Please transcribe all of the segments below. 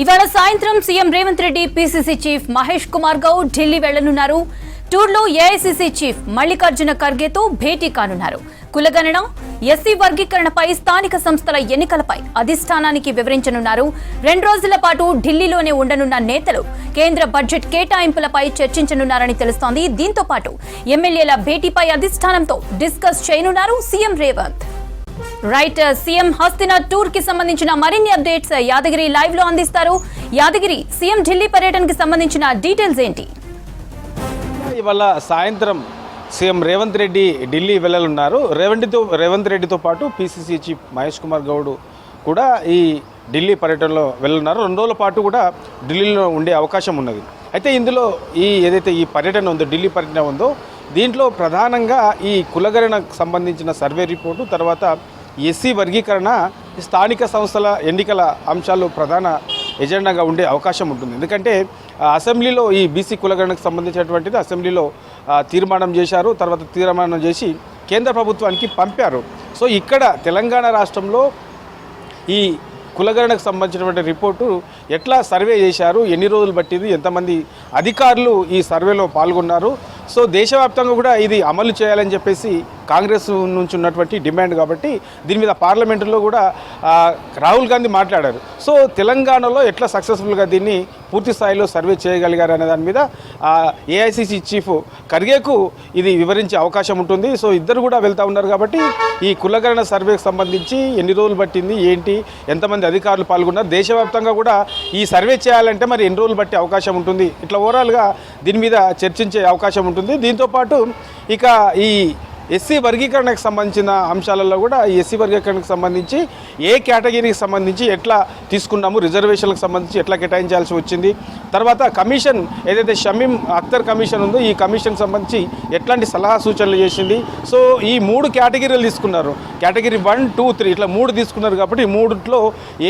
ఇవాళ సాయంత్రం CM Revanth Reddy PCC chief Mahesh Kumar Goud Delhi వెళ్ళనున్నారు. టూర్లో ఏఐసీసీ చీఫ్ మల్లికార్జున ఖర్గేతో భేటీ కానున్నారు. కులగణన ఎస్సీ వర్గీకరణపై స్థానిక సంస్థల ఎన్నికలపై అధిష్టానానికి వివరించనున్నారు. రెండు రోజుల పాటు ఢిల్లీలోనే ఉండనున్న నేతలు కేంద్ర బడ్జెట్ కేటాయింపులపై చర్చించనున్నారని తెలుస్తోంది. దీంతో పాటు ఎమ్మెల్యేల భేటీపై అధిష్టానంతో డిస్కస్ చేయనున్నారు CM Revanth. Right CM Hastina టూర్కి సంబంధించిన మరిన్ని అప్డేట్స్ యాదగిరి లైవ్లో అందిస్తారు. యాదగిరి సీఎం ఢిల్లీ పర్యటనకి సంబంధించిన డీటెయిల్స్ ఏంటి? ఇవాళ సాయంత్రం సీఎం రేవంత్ రెడ్డి ఢిల్లీ వెళ్ళనున్నారు. రేవంత్తో రేవంత్ రెడ్డితో పాటు పీసీసీ చీఫ్ మహేష్ కుమార్ గౌడ్ కూడా ఈ ఢిల్లీ పర్యటనలో వెళ్ళున్నారు రెండు రోజుల పాటు కూడా ఢిల్లీలో ఉండే అవకాశం ఉన్నది. అయితే ఇందులో ఈ ఏదైతే ఈ పర్యటన ఉందో ఢిల్లీ పర్యటన ఉందో దీంట్లో ప్రధానంగా ఈ కులగరణకు సంబంధించిన సర్వే రిపోర్టు తర్వాత ఎస్సీ వర్గీకరణ స్థానిక సంస్థల ఎన్నికల అంశాలు ప్రధాన ఎజెండాగా ఉండే అవకాశం ఉంటుంది. ఎందుకంటే అసెంబ్లీలో ఈ బీసీ కులగణకు సంబంధించినటువంటిది అసెంబ్లీలో తీర్మానం చేశారు. తర్వాత తీర్మానం చేసి కేంద్ర ప్రభుత్వానికి పంపారు. సో ఇక్కడ తెలంగాణ రాష్ట్రంలో ఈ కులగణకు సంబంధించినటువంటి రిపోర్టు ఎట్లా సర్వే చేశారు? ఎన్ని రోజులు పట్టింది? ఎంతమంది అధికారులు ఈ సర్వేలో పాల్గొన్నారు? సో దేశవ్యాప్తంగా కూడా ఇది అమలు చేయాలని చెప్పేసి కాంగ్రెస్ నుంచి ఉన్నటువంటి డిమాండ్ కాబట్టి దీని మీద పార్లమెంటులో కూడా రాహుల్ గాంధీ మాట్లాడారు. సో తెలంగాణలో ఎట్లా సక్సెస్ఫుల్గా దీన్ని పూర్తి స్థాయిలో సర్వే చేయగలిగారు అనే దాని మీద ఏఐసిసి చీఫ్ ఖర్గేకు ఇది వివరించే అవకాశం ఉంటుంది. సో ఇద్దరు కూడా వెళ్తూ ఉన్నారు కాబట్టి ఈ కులగరణ సర్వేకి సంబంధించి ఎన్ని రోజులు పట్టింది ఏంటి ఎంతమంది అధికారులు పాల్గొన్నారు దేశవ్యాప్తంగా కూడా ఈ సర్వే చేయాలంటే మరి ఎన్ని రోజులు పట్టే అవకాశం ఉంటుంది. ఇట్లా ఓవరాల్గా దీని మీద చర్చించే అవకాశం ఉంటుంది. దీంతోపాటు ఇక ఈ ఎస్సీ వర్గీకరణకు సంబంధించిన అంశాలలో కూడా ఈ ఎస్సీ వర్గీకరణకు సంబంధించి ఏ కేటగిరీకి సంబంధించి ఎట్లా తీసుకున్నాము రిజర్వేషన్లకు సంబంధించి ఎట్లా కేటాయించాల్సి వచ్చింది. తర్వాత కమిషన్ ఏదైతే షమీం అఖ్తర్ కమిషన్ ఉందో ఈ కమిషన్ సంబంధించి ఎట్లాంటి సలహా సూచనలు చేసింది. సో ఈ మూడు కేటగిరీలు తీసుకున్నారు. కేటగిరీ వన్ టూ త్రీ ఇట్లా మూడు తీసుకున్నారు కాబట్టి ఈ మూడిట్లో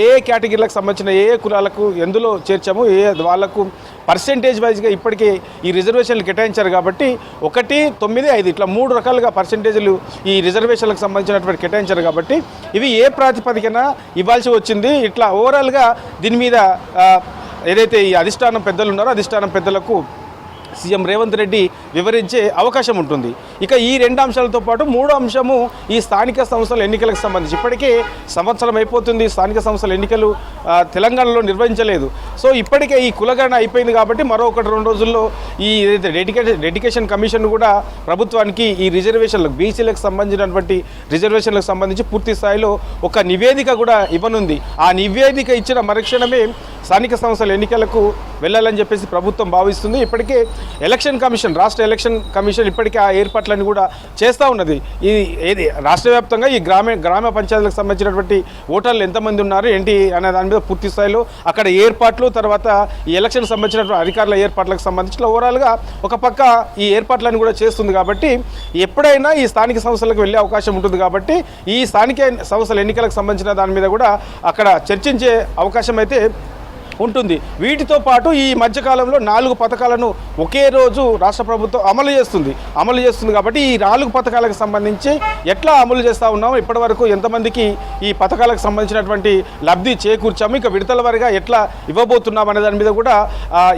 ఏ కేటగిరీలకు సంబంధించిన ఏ ఏ కులాలకు ఎందులో చేర్చాము ఏ వాళ్ళకు పర్సెంటేజ్ వైజ్గా ఇప్పటికే ఈ రిజర్వేషన్లు కేటాయించారు కాబట్టి ఒకటి తొమ్మిది ఐదు ఇట్లా మూడు రకాలుగా పర్సెంటేజ్లు ఈ రిజర్వేషన్లకు సంబంధించినటువంటి కేటాయించారు కాబట్టి ఇవి ఏ ప్రాతిపదికన ఇవ్వాల్సి వచ్చింది? ఇట్లా ఓవరాల్గా దీని మీద ఏదైతే ఈ అధిష్టానం పెద్దలు ఉన్నారో అధిష్టానం పెద్దలకు సీఎం రేవంత్ రెడ్డి వివరించే అవకాశం ఉంటుంది. ఇక ఈ రెండు అంశాలతో పాటు మూడో అంశము ఈ స్థానిక సంస్థల ఎన్నికలకు సంబంధించి. ఇప్పటికే సంవత్సరం అయిపోతుంది. స్థానిక సంస్థల ఎన్నికలు తెలంగాణలో నిర్వహించలేదు. సో ఇప్పటికే ఈ కులగణన అయిపోయింది కాబట్టి మరో ఒకటి రెండు రోజుల్లో ఈ ఏదైతే డెడికేషన్ డెడికేషన్ కమిషన్ కూడా ప్రభుత్వానికి ఈ రిజర్వేషన్లకు బీసీలకు సంబంధించినటువంటి రిజర్వేషన్లకు సంబంధించి పూర్తి స్థాయిలో ఒక నివేదిక కూడా ఇవ్వనుంది. ఆ నివేదిక ఇచ్చిన మరుక్షణమే స్థానిక సంస్థల ఎన్నికలకు వెళ్ళాలని చెప్పేసి ప్రభుత్వం భావిస్తుంది. ఇప్పటికే ఎలక్షన్ కమిషన్ రాష్ట్ర ఎలక్షన్ కమిషన్ ఇప్పటికే ఆ ఏర్పాట్లను కూడా చేస్తూ ఉన్నది. ఈ ఏది రాష్ట్ర వ్యాప్తంగా ఈ గ్రామ గ్రామ పంచాయతీలకు సంబంధించినటువంటి ఓటర్లు ఎంతమంది ఉన్నారు ఏంటి అనే దాని మీద పూర్తి స్థాయిలో అక్కడ ఏర్పాట్లు తర్వాత ఈ ఎలక్షన్ సంబంధించినటువంటి అధికారుల ఏర్పాట్లకు సంబంధించిన ఓవరాల్గా ఒక పక్క ఈ ఏర్పాట్లను కూడా చేస్తుంది కాబట్టి ఎప్పుడైనా ఈ స్థానిక సంస్థలకు వెళ్ళే అవకాశం ఉంటుంది కాబట్టి ఈ స్థానిక సంస్థల ఎన్నికలకు సంబంధించిన దాని మీద కూడా అక్కడ చర్చించే అవకాశం అయితే ఉంటుంది. వీటితో పాటు ఈ మధ్యకాలంలో నాలుగు పథకాలను ఒకే రోజు రాష్ట్ర ప్రభుత్వం అమలు చేస్తుంది. అమలు చేస్తుంది కాబట్టి ఈ నాలుగు పథకాలకు సంబంధించి ఎట్లా అమలు చేస్తూ ఉన్నాము ఇప్పటివరకు ఎంతమందికి ఈ పథకాలకు సంబంధించినటువంటి లబ్ధి చేకూర్చాము. ఇక విడతల వారిగా ఎట్లా ఇవ్వబోతున్నాం అనే దాని మీద కూడా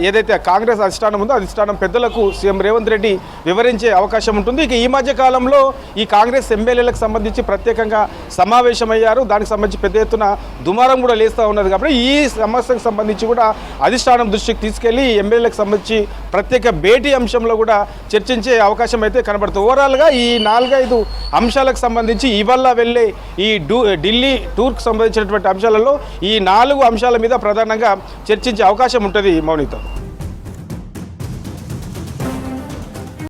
ఏదైతే కాంగ్రెస్ అధిష్టానం ఉందో అధిష్టానం పెద్దలకు సీఎం రేవంత్ రెడ్డి వివరించే అవకాశం ఉంటుంది. ఇక ఈ మధ్య కాలంలో ఈ కాంగ్రెస్ ఎమ్మెల్యేలకు సంబంధించి ప్రత్యేకంగా సమావేశమయ్యారు. దానికి సంబంధించి పెద్ద ఎత్తున దుమారం కూడా లేస్తూ ఉన్నది కాబట్టి ఈ సమస్యకు సంబంధించి కూడా అధిష్టానం దృష్టికి తీసుకెళ్ళి ఎమ్మెల్యేలకు సంబంధించి ప్రత్యేక భేటీ అంశంలో కూడా చర్చించే అవకాశం అయితే కనబడుతుంది. ఓవరాల్గా ఈ నాలుగైదు అంశాలకు సంబంధించి ఇవాళ వెళ్ళే ఈ డూ ఢిల్లీ టూర్కి సంబంధించినటువంటి అంశాలలో ఈ నాలుగు అంశాల మీద ప్రధానంగా చర్చించే అవకాశం ఉంటుంది మౌనితో.